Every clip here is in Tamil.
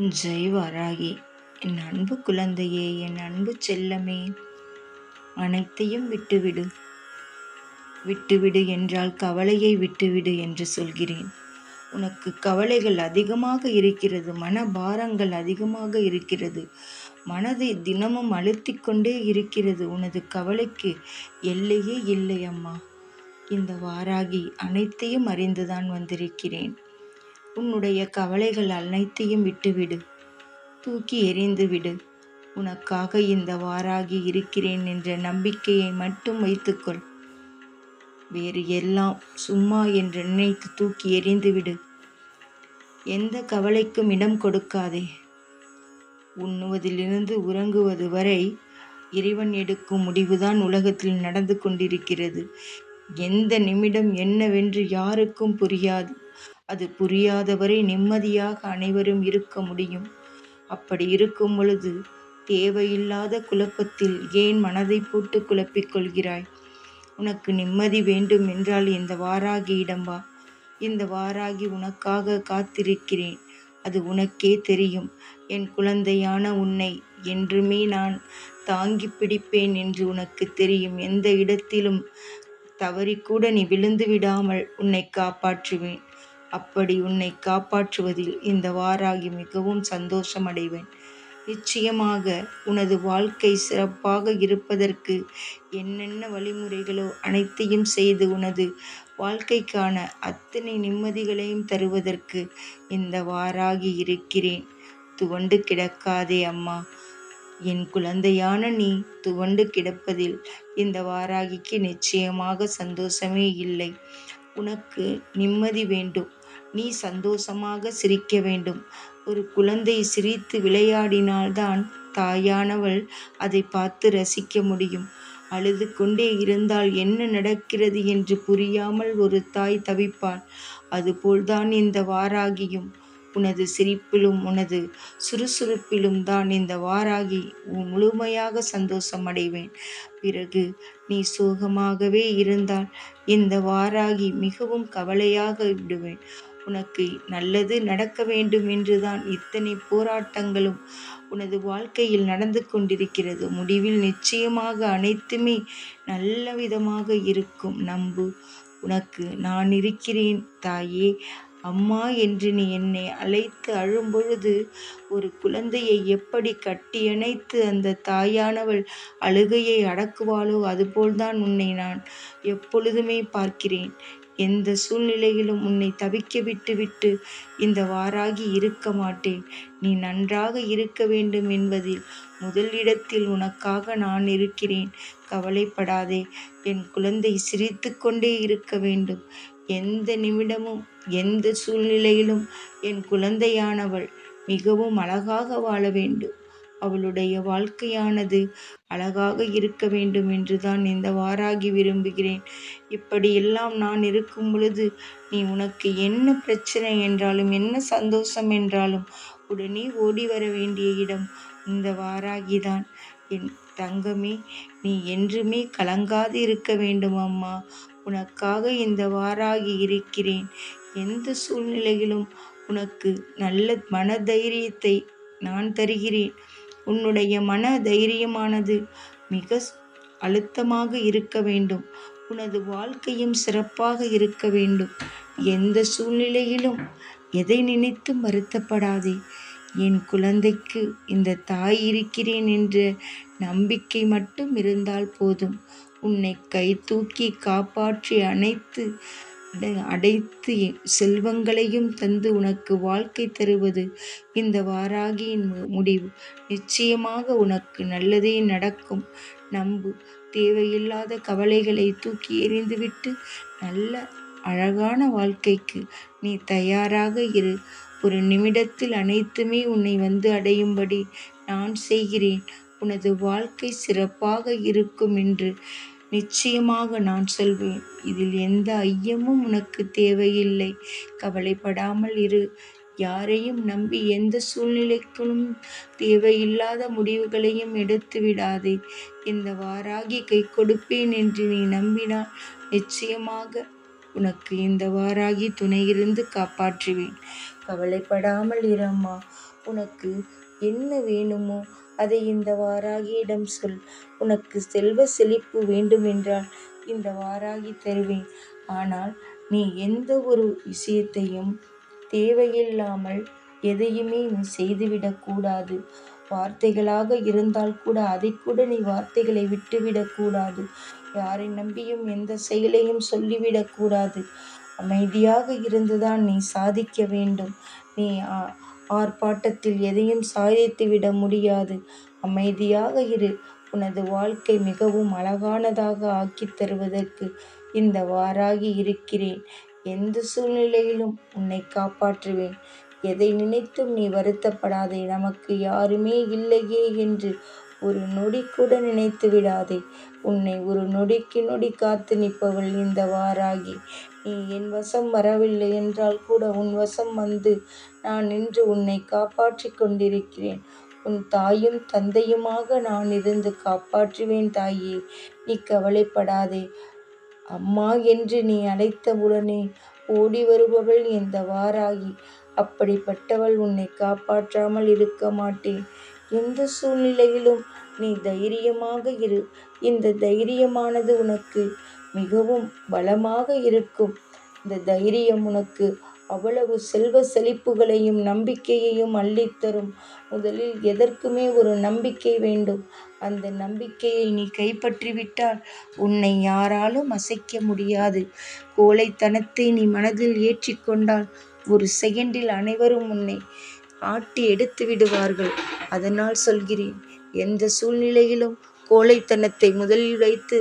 ஜெய் வாராகி என் அன்பு குழந்தையே என் அன்பு செல்லமே அனைத்தையும் விட்டுவிடு. விட்டுவிடு என்றால் கவலையை விட்டுவிடு என்று சொல்கிறேன். உனக்கு கவலைகள் அதிகமாக இருக்கிறது மனபாரங்கள் அதிகமாக இருக்கிறது. மனதை தினமும் அழுத்தி கொண்டே இருக்கிறது உனது கவலைக்கு எல்லையே இல்லை அம்மா. இந்த வாராகி அனைத்தையும் அறிந்துதான் வந்திருக்கிறேன். உன்னுடைய கவலைகள் அனைத்தையும் விட்டுவிடு. தூக்கி எறிந்து விடு உனக்காக இந்த வாராகி இருக்கிறேன் என்ற நம்பிக்கையை மட்டும் வைத்துக்கொள். வேறு எல்லாம் சும்மா என்று நினைத்து தூக்கி எறிந்துவிடு. எந்த கவலைக்கும் இடம் கொடுக்காதே. உண்ணுவதிலிருந்து உறங்குவது வரை இறைவன் எடுக்கும் முடிவுதான் உலகத்தில் நடந்து கொண்டிருக்கிறது. எந்த நிமிடம் என்னவென்று யாருக்கும் புரியாது. அது புரியாதவரை நிம்மதியாக அனைவரும் இருக்க முடியும். அப்படி இருக்கும் பொழுது தேவையில்லாத குழப்பத்தில் ஏன் மனதை போட்டு குழப்பிக் கொள்கிறாய்? உனக்கு நிம்மதி வேண்டும் என்றால் இந்த வாராகியிடம் வா. இந்த வாராகி உனக்காக காத்திருக்கிறேன். அது உனக்கே தெரியும். என் குழந்தையான உன்னை என்றுமே நான் தாங்கி பிடிப்பேன் என்று உனக்கு தெரியும். எந்த இடத்திலும் தவறிக்கூட நீ விழுந்து விடாமல் உன்னை காப்பாற்றுவேன். அப்படி உன்னை காப்பாற்றுவதில் இந்த வாராகி மிகவும் சந்தோஷம் அடைவேன் நிச்சயமாக உனது வாழ்க்கை சிறப்பாக இருப்பதற்கு என்னென்ன வழிமுறைகளோ அனைத்தையும் செய்து உனது வாழ்க்கைக்கான அத்தனை நிம்மதிகளையும் தருவதற்கு இந்த வாராகி இருக்கிறேன். துவண்டு கிடக்காதே அம்மா. என் குழந்தையான நீ துவண்டு கிடப்பதில் இந்த வாராகிக்கு நிச்சயமாக சந்தோஷமே இல்லை. உனக்கு நிம்மதி வேண்டும். நீ சந்தோஷமாக சிரிக்க வேண்டும். ஒரு குழந்தை சிரித்து விளையாடினால்தான் தாயானவள் அதை பார்த்து ரசிக்க முடியும். அழுது கொண்டே இருந்தால் என்ன நடக்கிறது என்று புரியாமல் ஒரு தாய் தவிப்பாள். அதுபோல்தான் இந்த வாராகியும். உனது சிரிப்பிலும் உனது சுறுசுறுப்பிலும் தான் இந்த வாராகி. முழுமையாக சந்தோஷம் அடைவேன். பிறகு நீ சோகமாகவே இருந்தால் இந்த வாராகி மிகவும் கவலையாக விடுவேன். உனக்கு நல்லது நடக்க வேண்டும் என்றுதான் இத்தனை போராட்டங்களும் உனது வாழ்க்கையில் நடந்து கொண்டிருக்கிறது. முடிவில் நிச்சயமாக அனைத்துமே நல்ல விதமாக இருக்கும். நம்பு. உனக்கு நான் இருக்கிறேன் தாயே. அம்மா என்று நீ என்னை அழைத்து அழும்பொழுது ஒரு குழந்தையை எப்படி கட்டியணைத்து அந்த தாயானவள் அழுகையை அடக்குவாளோ அதுபோல்தான் உன்னை நான் எப்பொழுதுமே பார்க்கிறேன். எந்த சூழ்நிலையிலும் உன்னை தவிக்க விட்டு விட்டு இந்த வாராகி இருக்க மாட்டேன். நீ நன்றாக இருக்க வேண்டும் என்பதில் முதல் இடத்தில் உனக்காக நான் இருக்கிறேன். கவலைப்படாதே. என் குழந்தை சிரித்து கொண்டே இருக்க வேண்டும். எந்த நிமிடமும் எந்த சூழ்நிலையிலும் என் குழந்தையானவள் மிகவும் அழகாக வாழ வேண்டும். அவளுடைய வாழ்க்கையானது அழகாக இருக்க வேண்டும் என்றுதான் இந்த வாராகி விரும்புகிறேன். இப்படியெல்லாம் நான் இருக்கும் பொழுது நீ உனக்கு என்ன பிரச்சனை என்றாலும் என்ன சந்தோஷம் என்றாலும் உடனே ஓடி வர வேண்டிய இடம் இந்த வாராகிதான். என் தங்கமே நீ என்றுமே கலங்காது இருக்க வேண்டும் அம்மா. உனக்காக இந்த வாராகி இருக்கிறேன். எந்த சூழ்நிலையிலும் உனக்கு நல்ல மனதைரியத்தை நான் தருகிறேன். உன்னுடைய மன தைரியமானது மிக அழுத்தமாக இருக்க வேண்டும். உனது வாழ்க்கையும் சிறப்பாக இருக்க வேண்டும். எந்த சூழ்நிலையிலும் எதை நினைத்து வருத்தப்படாதே. என் குழந்தைக்கு இந்த தாய் இருக்கிறேன் என்ற நம்பிக்கை மட்டும் இருந்தால் போதும். உன்னை கை தூக்கி காப்பாற்றி அடை அடைத்து செல்வங்களையும் தந்து உனக்கு வாழ்க்கை தருவது இந்த வாராகியின் முடிவு. நிச்சயமாக உனக்கு நல்லதே நடக்கும். நம்பு. தேவையில்லாத கவலைகளை தூக்கி எறிந்துவிட்டு நல்ல அழகான வாழ்க்கைக்கு நீ தயாராக இரு. ஒரு நிமிடத்தில் அனைத்துமே உன்னை வந்து அடையும்படி நான் செய்கிறேன். உனது வாழ்க்கை சிறப்பாக இருக்கும் என்று நிச்சயமாக நான் சொல்வேன் இதில் எந்த ஐயமும் உனக்கு தேவையில்லை. கவலைப்படாமல் இரு. யாரையும் நம்பி எந்த சூழ்நிலைக்கும் தேவையில்லாத முடிவுகளையும் எடுத்து விடாதே. இந்த வாராகி கை கொடுப்பேன் என்று நீ நம்பினால் நிச்சயமாக உனக்கு இந்த வாராகி துணையிருந்து காப்பாற்றுவேன். கவலைப்படாமல் இரம்மா உனக்கு என்ன வேணுமோ அதை இந்த வாராகியிடம் சொல். உனக்கு செல்வ செழிப்பு வேண்டுமென்றால் இந்த வாராகி தருவேன். ஆனால் நீ எந்த ஒரு விஷயத்தையும் தேவையில்லாமல் எதையுமே நீ செய்துவிடக்கூடாது வார்த்தைகளாக இருந்தால் கூட அதை கூட நீ வார்த்தைகளை விட்டுவிடக்கூடாது யாரை நம்பியும் எந்த செயலையும் சொல்லிவிடக்கூடாது அமைதியாக இருந்துதான் நீ சாதிக்க வேண்டும். நீ ஆர்ப்பாட்டத்தில் எதையும் சாதித்துவிட முடியாது. அமைதியாக இரு. உனது வாழ்க்கை மிகவும் அழகானதாக ஆக்கித் தருவதற்கு இந்த வாராகி இருக்கிறேன். எந்த சூழ்நிலையிலும் உன்னை காப்பாற்றுவேன். எதை நினைத்தும் நீ வருத்தப்படாதே. நமக்கு யாருமே இல்லையே என்று ஒரு நொடி கூட நினைத்து விடாதே. உன்னை ஒரு நொடிக்கு நொடி காத்து நிற்பவள் இந்த வாராகி. நீ என் வசம் வரவில்லை என்றால் கூட உன் வசம் வந்து நான் நின்று உன்னை காப்பாற்றிக் கொண்டிருக்கிறேன். உன் தாயும் தந்தையுமாக நான் இருந்து காப்பாற்றுவேன் தாயே நீ கவலைப்படாதே. அம்மா என்று நீ அழைத்தவுடனே ஓடி வருபவள் இந்த வாராகி. அப்படிப்பட்டவள் உன்னை காப்பாற்றாமல் இருக்க மாட்டேன். எந்த சூழ்நிலையிலும் நீ தைரியமாக இரு. இந்த தைரியமானது உனக்கு மிகவும் பலமாக இருக்கும். இந்த தைரியம் உனக்கு அவ்வளவு செல்வ செழிப்புகளையும் நம்பிக்கையையும் அள்ளித்தரும் முதலில் எதற்குமே ஒரு நம்பிக்கை வேண்டும். அந்த நம்பிக்கையை நீ கைப்பற்றிவிட்டால் உன்னை யாராலும் அசைக்க முடியாது. கோழைத்தனத்தை நீ மனதில் ஏற்றிக்கொண்டால் ஒரு செகண்டில் அனைவரும் உன்னை ஆட்டி எடுத்து விடுவார்கள். அதனால் சொல்கிறேன் எந்த சூழ்நிலையிலும் கோழைத்தனத்தை முதலில் வைத்து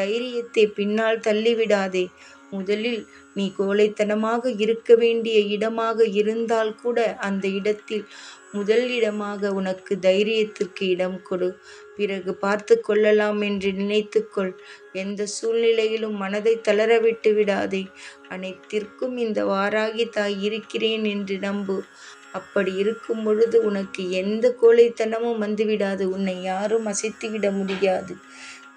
தைரியத்தை பின்னால் தள்ளிவிடாதே. முதலில் நீ கோழைத்தனமாக இருக்க வேண்டிய இடமாக இருந்தால் கூட அந்த இடத்தில் முதல் இடமாக உனக்கு தைரியத்திற்கு இடம் கொடு. பிறகு பார்த்து கொள்ளலாம் என்று நினைத்துக்கொள் எந்த சூழ்நிலையிலும் மனதை தளர விட்டு விடாதே. அனைத்திற்கும் இந்த வாராகி தாய் இருக்கிறேன் என்று நம்பு. அப்படி இருக்கும் பொழுது உனக்கு எந்த கோழைத்தனமும் வந்துவிடாது. உன்னை யாரும் அசைத்துவிட முடியாது.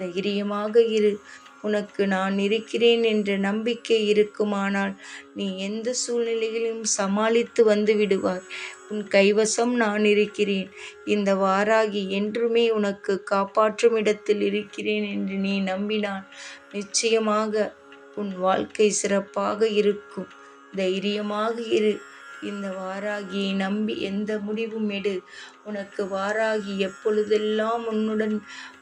தைரியமாக இரு. உனக்கு நான் இருக்கிறேன் என்ற நம்பிக்கை இருக்குமானால் நீ எந்த சூழ்நிலையிலும் சமாளித்து வந்து விடுவாய். உன் கைவசம் நான் இருக்கிறேன். இந்த வாராகி என்றுமே உனக்கு காப்பாற்றும் இடத்தில் இருக்கிறேன் என்று நீ நம்பினால் நிச்சயமாக உன் வாழ்க்கை சிறப்பாக இருக்கும். தைரியமாக இரு. இந்த வாராகியை நம்பி எந்த முடிவும் எடு. உனக்கு வாராகி எப்பொழுதெல்லாம் உன்னுடன்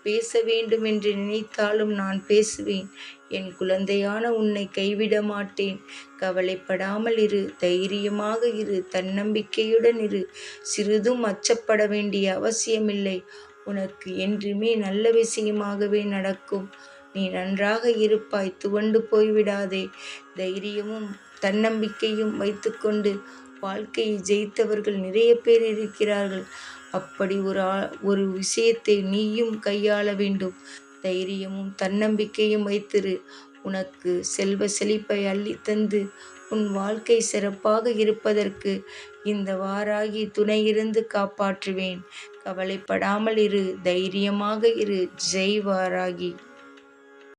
பேச வேண்டும் என்று நினைத்தாலும் நான் பேசுவேன். என் குழந்தையான உன்னை கைவிட மாட்டேன். கவலைப்படாமல் இரு. தைரியமாக இரு. தன்னம்பிக்கையுடன் இரு. சிறிதும் அச்சப்பட வேண்டிய அவசியமில்லை. உனக்கு என்றுமே நல்ல விஷயமாகவே நடக்கும். நீ நன்றாக இருப்பாய். துவண்டு போய்விடாதே. தைரியமும் தன்னம்பிக்கையும் வைத்துக்கொண்டு வாழ்க்கையை ஜெயித்தவர்கள் நிறைய பேர் இருக்கிறார்கள். அப்படி ஒரு ஒரு விஷயத்தை நீயும் கையாள வேண்டும். தைரியமும் தன்னம்பிக்கையும் வைத்திரு. உனக்கு செல்வ செழிப்பை அள்ளித்தந்து உன் வாழ்க்கை சிறப்பாக இருப்பதற்கு இந்த வாராகி துணையிருந்து காப்பாற்றுவேன். கவலைப்படாமல் இரு தைரியமாக இரு. ஜெய் வாராகி.